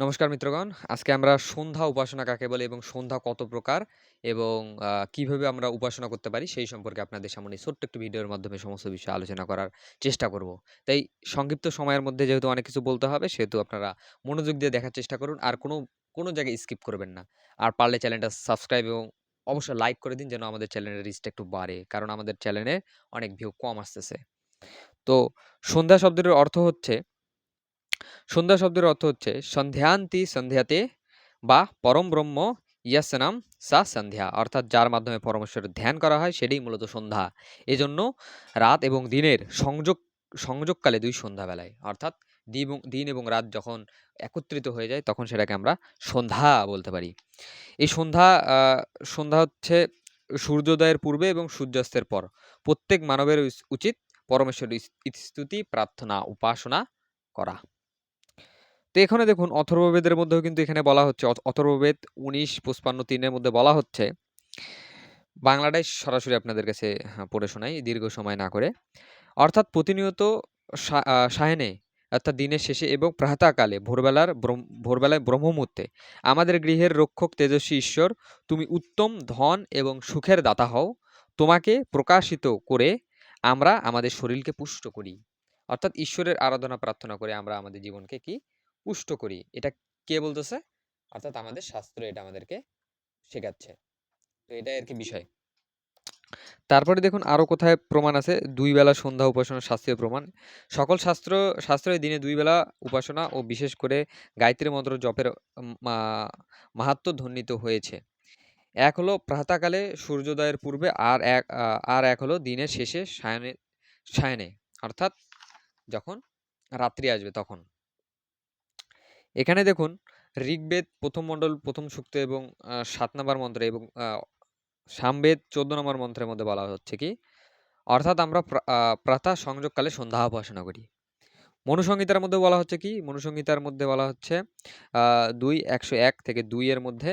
নমস্কার মিত্রগণ। আজকে আমরা সন্ধ্যা উপাসনা কাকে বলে এবং সন্ধ্যা কত প্রকার এবং কীভাবে আমরা উপাসনা করতে পারি সেই সম্পর্কে আপনাদের সামনে ছোট্ট একটি ভিডিওর মাধ্যমে সমস্ত বিষয়ে আলোচনা করার চেষ্টা করব। তাই সংক্ষিপ্ত সময়ের মধ্যে যেহেতু অনেক কিছু বলতে হবে সেহেতু আপনারা মনোযোগ দিয়ে দেখার চেষ্টা করুন। আর কোনো, কোনো জায়গায় স্কিপ করবেন না। আর পারলে চ্যানেলটা সাবস্ক্রাইব এবং অবশ্যই লাইক করে দিন যেন আমাদের চ্যানেলের রিচটা একটু বাড়ে। কারণ আমাদের চ্যানেলে অনেক ভিউ কম আসতেছে। তো সন্ধ্যা শব্দটির অর্থ হচ্ছে সন্ধ্যা শব্দের অর্থ হচ্ছে সন্ধ্যান্তি, সন্ধ্যাতে বা পরম ব্রহ্ম ইয়াস্য নাম সা সন্ধ্যা। অর্থাৎ যার মাধ্যমে পরমেশ্বরের ধ্যান করা হয়, সেটাই মূলত সন্ধ্যা। এজন্য রাত এবং দিনের সংযোগ, সংযোগকালে দুই সন্ধ্যাবেলায়। অর্থাৎ দিন এবং রাত যখন একত্রিত হয়ে যায়, তখন সেটাকে আমরা সন্ধ্যা বলতে পারি। এই সন্ধ্যা সন্ধ্যা হচ্ছে সূর্যোদয়ের পূর্বে এবং সূর্যাস্তের পর। প্রত্যেক মানবের উচিত পরমেশ্বরের স্তুতি প্রার্থনা, উপাসনা করা। তো এখানে দেখুন অথর্ববেদের মধ্যেও কিন্তু এখানে বলা হচ্ছে অথর্ববেদ উনিশ পুষ্পান্ন তিনের মধ্যে বলা হচ্ছে। বাংলাটাই সরাসরি আপনাদের কাছে হ্যাঁ, পড়ে শোনাই দীর্ঘ সময় না করে। অর্থাৎ প্রতিনিয়ত সা- আহ, অর্থাৎ দিনের শেষে এবং প্রাতঃকালে ভোরবেলার ভোরবেলায় ব্রহ্মমূর্তে আমাদের গৃহের রক্ষক তেজস্বী ঈশ্বর তুমি উত্তম ধন এবং সুখের দাতা হও তোমাকে প্রকাশিত করে আমরা আমাদের শরীরকে পুষ্ট করি। অর্থাৎ ঈশ্বরের আরাধনা প্রার্থনা করে আমরা আমাদের জীবনকে কি? পুষ্ট করি। এটা কে বলতেছে? অর্থাৎ আমাদের শাস্ত্র এটা আমাদেরকে শেখাচ্ছে। তো এটাই আর কি বিষয়। তারপরে দেখুন আরও কোথায় প্রমাণ আছে? দুই বেলা সন্ধ্যা উপাসনা শাস্ত্রীয় প্রমাণ। সকল শাস্ত্র শাস্ত্রে দিনে দুই বেলা উপাসনা ও বিশেষ করে গায়ত্রী মন্ত্র জপের উম, মা- মাহাত্ম্য ধ্বনিত হয়েছে। এক হলো প্রাতঃকালে সূর্যোদয়ের পূর্বে আর এক আর এক হলো দিনের শেষে সায়নে সায়নে অর্থাৎ যখন রাত্রি আসবে তখন। এখানে দেখুন, ঋগ্বেদ প্রথম মণ্ডল, প্রথম সূক্ত এবং সাত নম্বর মন্ত্রে এবং সামবেদ চোদ্দ নম্বর মন্ত্রের মধ্যে বলা হচ্ছে কি? অর্থাৎ আমরা প্রাতঃ সংযোগকালে সন্ধ্যা উপাসনা করি। মনুসংহিতার মধ্যে বলা হচ্ছে কি? মনুসংহিতার মধ্যে বলা হচ্ছে দুই একশো এক থেকে দুই এর মধ্যে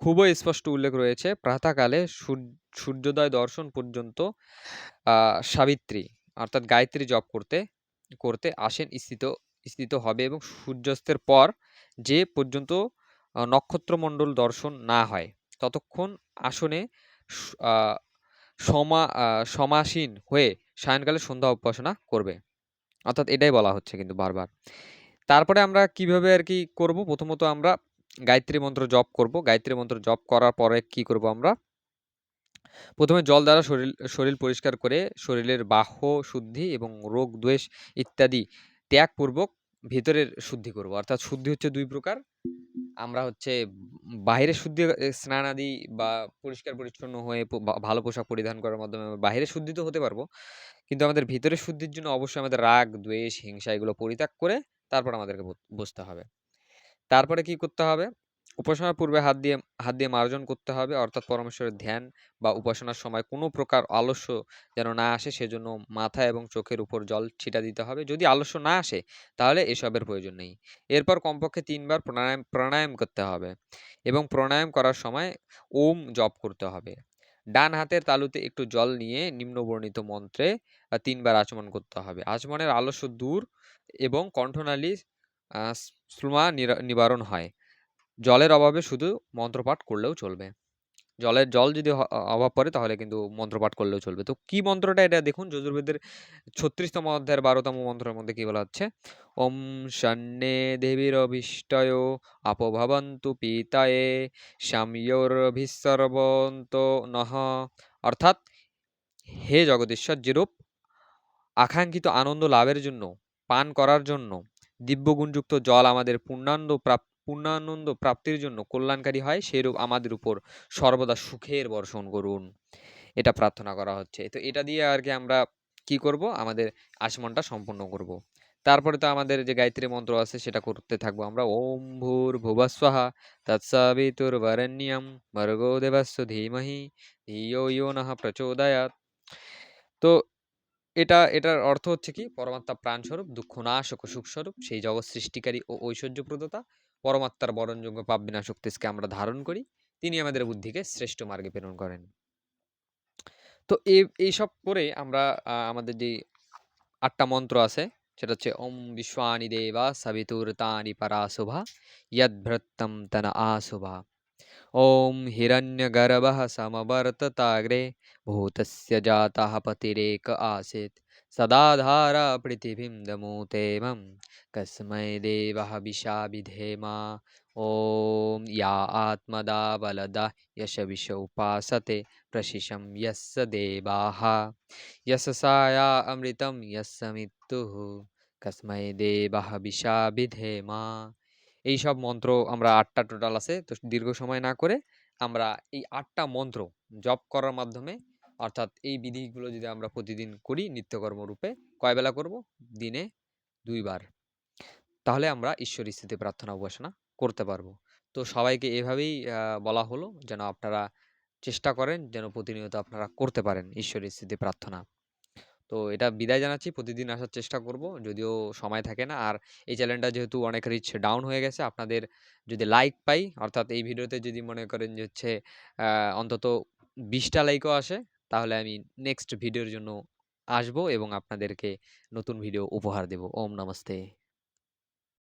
খুবই স্পষ্ট উল্লেখ রয়েছে, প্রাতঃকালে সূর- সূর্যোদয় দর্শন পর্যন্ত সাবিত্রী অর্থাৎ গায়ত্রী জপ করতে করতে আসেন স্থিত স্থিত হবে এবং সূর্যাস্তের পর যে পর্যন্ত নক্ষত্রমণ্ডল দর্শন না হয়, ততক্ষণ আসনে সমা সমাসীন হয়ে সায়নকালে সন্ধ্যা উপাসনা করবে। অর্থাৎ এটাই বলা হচ্ছে কিন্তু বারবার। তারপরে আমরা কীভাবে আর কি করব? প্রথমত আমরা গায়ত্রী মন্ত্র জপ করব। গায়ত্রী মন্ত্র জপ করার পরে কি করব আমরা? প্রথমে জল দ্বারা শরীর শরীর পরিষ্কার করে শরীরের বাহ্য শুদ্ধি এবং রোগ, দ্বেষ ইত্যাদি ত্যাগপূর্বক ভিতরের শুদ্ধি করব অর্থাৎ শুদ্ধি হচ্ছে দুই প্রকার আমরা হচ্ছে বাইরে শুদ্ধি স্নান আদি বা পরিষ্কার পরিচ্ছন্ন হয়ে ভালো পোশাক পরিধান করার মাধ্যমে বাহিরে শুদ্ধি তো হতে পারব। কিন্তু আমাদের ভিতরে শুদ্ধির জন্য অবশ্যই আমাদের রাগ, দ্বেষ, হিংসা এগুলো পরিত্যাগ করে তারপর আমাদেরকে বুঝতে হবে। তারপরে কি করতে হবে? উপাসনার পূর্বে হাত দিয়ে হাত দিয়ে মার্জন করতে হবে। অর্থাৎ পরমেশ্বরের ধ্যান বা উপাসনার সময় কোনো প্রকার আলস্য যেন না আসে, সেজন্য মাথা এবং চোখের উপর জল ছিটা দিতে হবে। যদি আলস্য না আসে, তাহলে এসবের প্রয়োজন নেই। এরপর কমপক্ষে ৩ বার প্রাণায়াম প্রাণায়াম করতে হবে এবং প্রাণায়াম করার সময় ওম জপ করতে হবে। ডান হাতের তালুতে একটু জল নিয়ে নিম্নবর্ণিত মন্ত্রে তিনবার আচমন করতে হবে। আচমনের আলস্য দূর এবং কণ্ঠনালী শ্লুমা নিবারণ হয়। জলের অভাবে শুধু মন্ত্রপাঠ করলেও চলবে। জলের জল যদি অভাব পড়ে তাহলে কিন্তু মন্ত্রপাঠ করলেও চলবে। তো কি মন্ত্রটা এটা দেখুন যজুর্বেদের ছত্রিশতম অধ্যায়ের বারোতম মন্ত্রের মধ্যে কি বলা হচ্ছে? ওম শন্যে দেবীরভীষ্টয় আপভবন্তু পীতায়ে শাম্যোরভিঃসর্বন্তু নঃ অর্থাৎ হে জগদীশ্বর, যেরূপ আকাঙ্ক্ষিত আনন্দ লাভের জন্য, পান করার জন্য, দিব্যগুণযুক্ত জল আমাদের পূর্ণানন্দ প্রাপ পূর্ণানন্দ প্রাপ্তির জন্য কল্যাণকারী হয় সেরূপ আমাদের উপর সর্বদা সুখের বর্ষণ করুন। এটা প্রার্থনা করা হচ্ছে। তো এটা দিয়ে আর কি আমরা কি করব? আমাদের আচমনটা সম্পূর্ণ করব। তারপরে তো আমাদের যে গায়ত্রী মন্ত্র আছে, সেটা করতে থাকব আমরা। ওম ভূর ভুবস্বাহা তৎসাবিতুর বরেণ্যম ভর্গো দেবস্য ধীমহি ধিয়ো ইয়ো নঃ প্রচোদয়াৎ। তো এটা, এটার অর্থ হচ্ছে কি? পরমাত্মা প্রাণস্বরূপ, দুঃখনাশক ও সুখস্বরূপ, সেই জগৎ সৃষ্টিকারী ও ঐশ্বর্যপ্রদতা পরমাত্মার বরণযোগ্য পাপ বিনাশক তেজকে আমরা ধারণ করি। তিনি আমাদের বুদ্ধিকে শ্রেষ্ঠ মার্গে প্রেরণ করেন। তো এই এইসব করে আমরা আমাদের যে আটটা মন্ত্র আছে, সেটা হচ্ছে ওম বিশ্বানি দেবা সাবিতুর তানি পরাশুভা ইয়দ্ভ্রত্তম তন আশোভা। ওম হিরণ্য গর্ভ সমবর্ততাগ্রে, ভূতস্য জাতা পতিরেক আসিত धारा पृथिवीं दमूतेमं कस्मै देवः विशा विधेमा ॐ या आत्मदा बलदा यशविश उपासते प्रशिशं यस्य देवाः यशसाया अमृतं यस्य मृत्युः কসময় দেবাহ বিশা বিধেমা এইসব মন্ত্র আমরা আটটা টোটাল আছে তো দীর্ঘ সময় না করে আমরা এই আটটা মন্ত্র জপ করার মাধ্যমে অর্থাৎ এই বিধিগুলো যদি আমরা প্রতিদিন করি নিত্যকর্ম রূপে কয় বেলা করব? দিনে দুইবার। তাহলে আমরা ঈশ্বর স্থিতি প্রার্থনা উপাসনা করতে পারব। তো সবাইকে এভাবেই বলা হলো যেন আপনারা চেষ্টা করেন যেন প্রতিনিয়ত আপনারা করতে পারেন ঈশ্বর স্থিতি প্রার্থনা। তো এটা বিদায় জানাচ্ছি, প্রতিদিন আসার চেষ্টা করব, যদিও সময় থাকে না। আর এই চ্যানেলটা যেহেতু অনেক রিচ ডাউন হয়ে গেছে, আপনাদের যদি লাইক পাই, অর্থাৎ এই ভিডিওতে যদি মনে করেন যে হচ্ছে অন্তত বিশটা লাইকও আসে তাহলে আমি নেক্সট ভিডিওর জন্য আসব এবং আপনাদেরকে নতুন ভিডিও উপহার দেব। ওম নমস্তে।